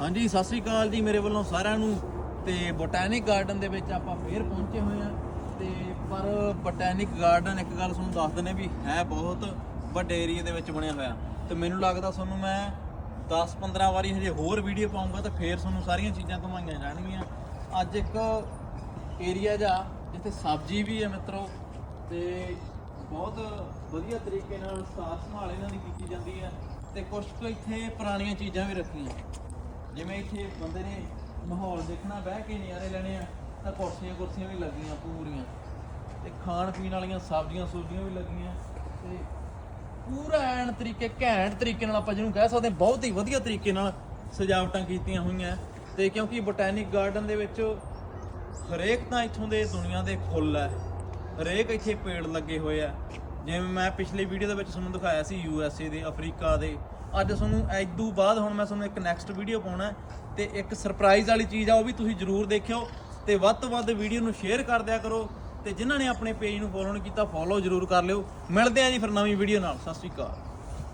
ਹਾਂਜੀ, ਸਤਿ ਸ੍ਰੀ ਅਕਾਲ ਜੀ ਮੇਰੇ ਵੱਲੋਂ ਸਾਰਿਆਂ ਨੂੰ। ਤੇ ਬੋਟੈਨਿਕ ਗਾਰਡਨ ਦੇ ਵਿੱਚ ਆਪਾਂ ਫੇਰ ਪਹੁੰਚੇ ਹੋਏ ਆ ਤੇ ਪਰ ਬੋਟੈਨਿਕ ਗਾਰਡਨ ਇੱਕ ਗੱਲ ਤੁਹਾਨੂੰ ਦੱਸ ਦਿੰਦੇ ਵੀ ਹੈ ਬਹੁਤ ਵੱਡੇ ਏਰੀਆ ਦੇ ਵਿੱਚ ਬਣਿਆ ਹੋਇਆ। ਤੇ ਮੈਨੂੰ ਲੱਗਦਾ ਤੁਹਾਨੂੰ ਮੈਂ 10-15 ਵਾਰੀ ਹਜੇ ਹੋਰ ਵੀਡੀਓ ਪਾਉਂਗਾ ਤਾਂ ਫੇਰ ਤੁਹਾਨੂੰ ਸਾਰੀਆਂ ਚੀਜ਼ਾਂ ਘੁਮਾਈਆਂ ਜਾਣਗੀਆਂ। ਅੱਜ ਇੱਕ ਏਰੀਆ ਜਾ ਜਿੱਥੇ ਸਬਜ਼ੀ ਵੀ ਹੈ ਮਿੱਤਰੋ, ਤੇ ਬਹੁਤ ਵਧੀਆ ਤਰੀਕੇ ਨਾਲ ਸਾਫ਼ ਸੰਭਾਲ ਇਹਨਾਂ ਦੀ ਕੀਤੀ ਜਾਂਦੀ ਹੈ। ਤੇ ਕੁਝ ਕੁ ਇੱਥੇ ਪੁਰਾਣੀਆਂ ਚੀਜ਼ਾਂ ਵੀ ਰੱਖੀਆਂ। ਜਿਵੇਂ ਇੱਥੇ ਬੰਦੇ ਨੇ ਮਾਹੌਲ ਦੇਖਣਾ ਬਹਿ ਕੇ ਨਜ਼ਾਰੇ ਲੈਣੇ ਆ ਤਾਂ ਕੁਰਸੀਆਂ ਕੁਰਸੀਆਂ ਵੀ ਲੱਗੀਆਂ ਪੂਰੀਆਂ। ਤੇ ਖਾਣ ਪੀਣ ਵਾਲੀਆਂ ਸਬਜ਼ੀਆਂ ਸੁਬਜ਼ੀਆਂ ਵੀ ਲੱਗੀਆਂ। ਤੇ ਪੂਰਾ ਐਨ ਤਰੀਕੇ ਘੈਂਟ ਤਰੀਕੇ ਨਾਲ ਆਪਾਂ ਜਿਹਨੂੰ ਕਹਿ ਸਕਦੇ ਹਾਂ, ਬਹੁਤ ਹੀ ਵਧੀਆ ਤਰੀਕੇ ਨਾਲ ਸਜਾਵਟਾਂ ਕੀਤੀਆਂ ਹੋਈਆਂ। ਤੇ ਕਿਉਂਕਿ ਬੋਟੈਨਿਕ ਗਾਰਡਨ ਦੇ ਵਿੱਚ ਹਰੇਕ ਤਾਂ ਇੱਥੋਂ ਦੇ ਦੁਨੀਆ ਦੇ ਫੁੱਲ ਹੈ ਹਰੇਕ ਇੱਥੇ ਪੇੜ ਲੱਗੇ ਹੋਏ ਆ। ਜਿਵੇਂ ਮੈਂ ਪਿਛਲੀ ਵੀਡੀਓ ਦੇ ਵਿੱਚ ਤੁਹਾਨੂੰ ਦਿਖਾਇਆ ਸੀ ਯੂ ਐਸ ਏ ਦੇ ਅਫਰੀਕਾ ਦੇ। ਅੱਜ ਤੁਹਾਨੂੰ ਐਦੂ ਬਾਅਦ ਹੁਣ ਮੈਂ ਤੁਹਾਨੂੰ ਇੱਕ ਨੈਕਸਟ ਵੀਡੀਓ ਪਾਉਣਾ ਹੈ ਤੇ ਇੱਕ ਸਰਪ੍ਰਾਈਜ਼ ਵਾਲੀ ਚੀਜ਼ ਆ, ਉਹ ਵੀ ਤੁਸੀਂ ਜਰੂਰ ਦੇਖਿਓ ਤੇ ਵੱਧ ਤੋਂ ਵੱਧ ਵੀਡੀਓ ਨੂੰ ਸ਼ੇਅਰ ਕਰ ਦਿਆ ਕਰੋ ਤੇ ਜਿਨ੍ਹਾਂ ਨੇ ਆਪਣੇ ਪੇਜ ਨੂੰ ਫੋਲੋ ਨਹੀਂ ਕੀਤਾ ਫੋਲੋ ਜਰੂਰ ਕਰ ਲਿਓ। ਮਿਲਦੇ ਆ ਜੀ ਫਿਰ ਨਵੀਂ ਵੀਡੀਓ ਨਾਲ। ਸਤਿ ਸ਼੍ਰੀ ਅਕਾਲ।